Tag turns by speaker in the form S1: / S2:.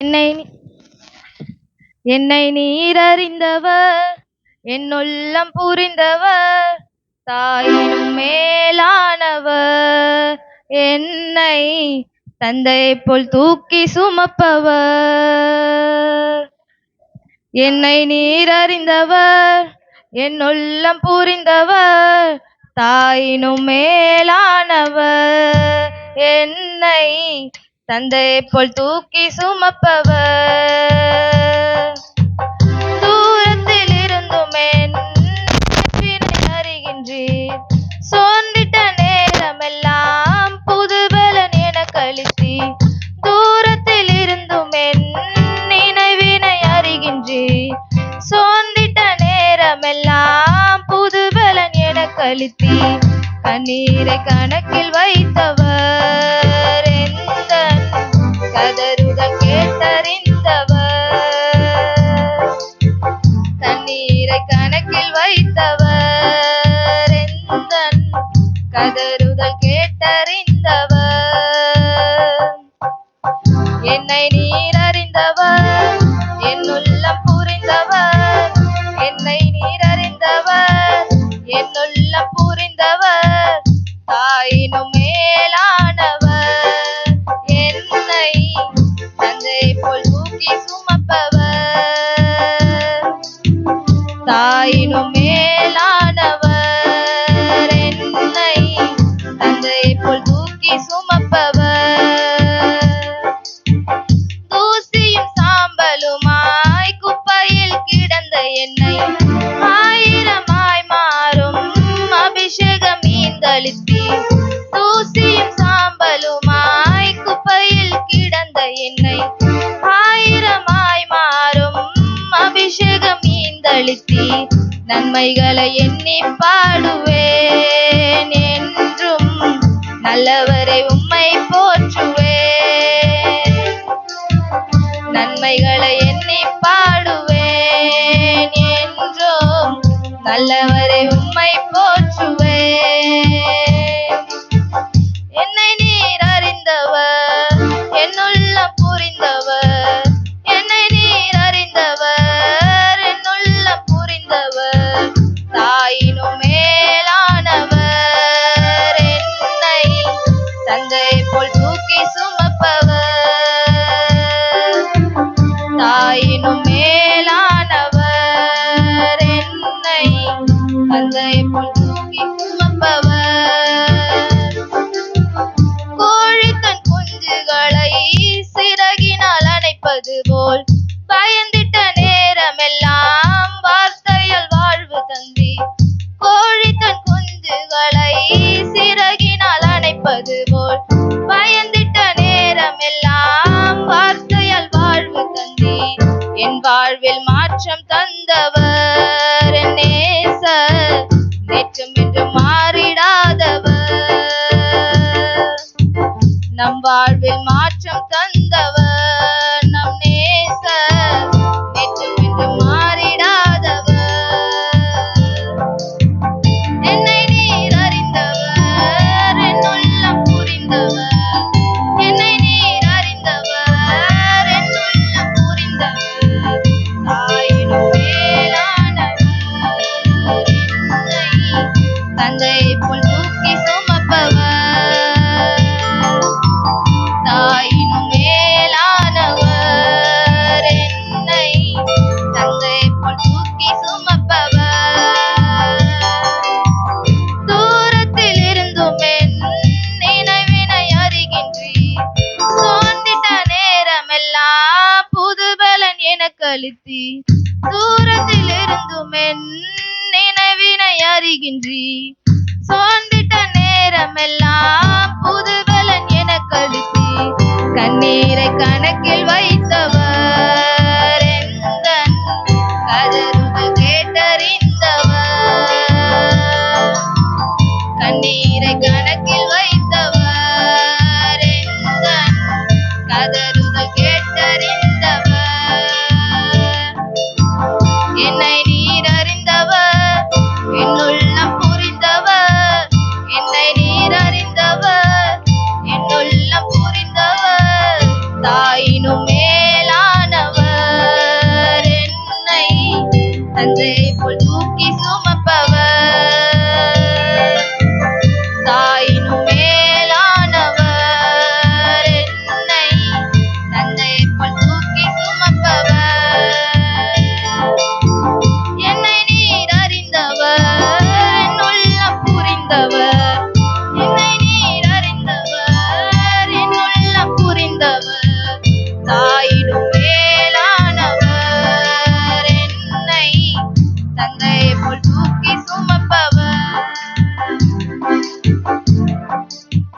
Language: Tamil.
S1: என்னை என்னை நீர் அறிந்தவர் என்னுள்ளம் புரிந்தவர் தாயினும் மேலானவர் என்னை தந்தையைப் போல் தூக்கி சுமப்பவர். என்னை நீர் அறிந்தவர் என்னுள்ளம் புரிந்தவர் தாயினும் மேலானவர் என்னை தந்தையை போல் தூக்கி சுமப்பவர். தூரத்தில் இருந்துமே அறிகின்றீர். சோர்ந்திட்ட நேரமெல்லாம் புது பலன் என கழித்தி தூரத்தில் இருந்துமே நினைவினை அறிகின்றீர். சோர்ந்திட்ட நேரமெல்லாம் புது பலன் என கழித்தி கண்ணீரை கணக்கில் வைத்தவர். தண்ணீரை கணக்கில் வைத்தவர் எந்தன் கதறுதல் கேட்டறிந்தவர். என்னை நீர் அறிந்தவர் என் உள்ளம் புரிந்தவர். என்னை நீர் அறிந்தவர் என் உள்ளம் புரிந்தவர். தாயினும் மேலானவர். தாயினும் மேலானவர் நன்மைகளை எண்ணி பாடுவேன் என்றும் நல்லவரை உம்மை போற்றுவேன். நன்மைகளை எண்ணி பாடுவேன் என்றும் நல்லவரை உம்மை போற்றுவேன். என்னை நீர் அறிந்தவர் என்னுள்ள புரிந்தவர் தந்தை போல் தூக்கி சுமப்பவர் கோழி தன் குஞ்சுகளை சிறகினால் அணைப்பது போல் பயந்திட்ட நேரமெல்லாம் வார்த்தையால் வாழ்வு தந்தி. கோழி தன் குஞ்சுகளை சிறகினால் அணைப்பது போல் பயந்திட்ட நேரமெல்லாம் வார்த்தையால் வாழ்வு தந்தி. என் வாழ்வில் மாற்றம் தந்தவர். எனக்கு தூரத்தில் இருந்தும் என் நினைவினை அறிகின்றி. சோர்ந்திட்ட நேரமெல்லாம் புது தாயினும்